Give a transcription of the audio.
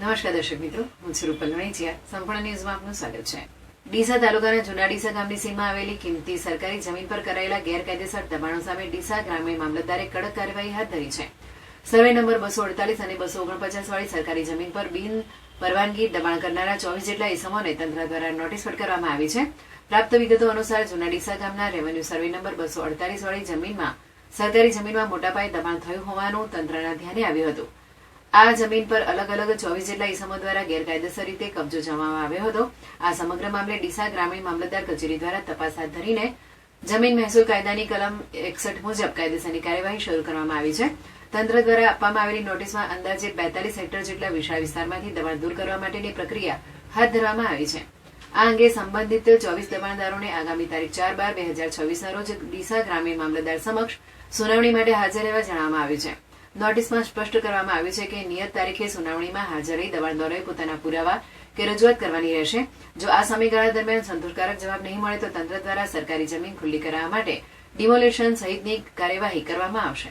નમસ્કાર દર્શક મિત્રો, હું છું રૂપલ સંપૂર્ણ ન્યૂઝમાં આપનું સ્વાગત છે. ડીસા તાલુકાના જૂના ડીસા ગામની સીમા આવેલી કિંમતી સરકારી જમીન પર કરાયેલા ગેરકાયદેસર દબાણો સામે ડીસા ગ્રામીણ મામલતદારે કડક કાર્યવાહી હાથ ધરી છે. સર્વે નંબર બસો અડતાલીસ અને બસો ઓગણપચાસ વાળી સરકારી જમીન પર બિન પરવાનગી દબાણ કરનારા ચોવીસ જેટલા ઇસમોને તંત્ર દ્વારા નોટિસ ફટકારવામાં આવી છે. પ્રાપ્ત વિગતો અનુસાર જૂના ડીસા ગામના રેવન્યુ સર્વે નંબર બસો અડતાલીસ વાળી જમીનમાં સરકારી જમીનમાં મોટા પાયે દબાણ થયું હોવાનું તંત્રના ધ્યાને આવ્યું હતું. આ જમીન પર અલગ અલગ ચોવીસ જેટલા ઇસમો દ્વારા ગેરકાયદેસર રીતે કબજો જમાવવામાં આવ્યો હતો. આ સમગ્ર મામલે ડીસા ગ્રામીણ મામલતદાર કચેરી દ્વારા તપાસ હાથ ધરીને જમીન મહેસૂલ કાયદાની કલમ એકસઠ મુજબ કાયદેસરની કાર્યવાહી શરૂ કરવામાં આવી છે. તંત્ર દ્વારા આપવામાં આવેલી નોટિસમાં અંદાજે બેતાલીસ હેક્ટર જેટલા વિશાળ વિસ્તારમાંથી દબાણ દૂર કરવા માટેની પ્રક્રિયા હાથ ધરવામાં આવી છે. આ અંગે સંબંધિત ચોવીસ દબાણદારોને આગામી તારીખ ચાર બાર બે હજાર છવ્વીસના રોજ ડીસા ગ્રામીણ મામલતદાર સમક્ષ સુનાવણી માટે હાજર રહેવા જણાવવામાં આવ્યું છે. નોટિસમાં સ્પષ્ટ કરવામાં આવ્યું છે કે નિયત તારીખે સુનાવણીમાં હાજર રહી દબાણદારોએ પોતાના પુરાવા કે રજૂઆત કરવાની રહેશે. જો આ સમયગાળા દરમિયાન સંતોષકારક જવાબ નહીં મળે તો તંત્ર દ્વારા સરકારી જમીન ખુલ્લી કરાવવા માટે ડિમોલેશન સહિતની કાર્યવાહી કરવામાં આવશે.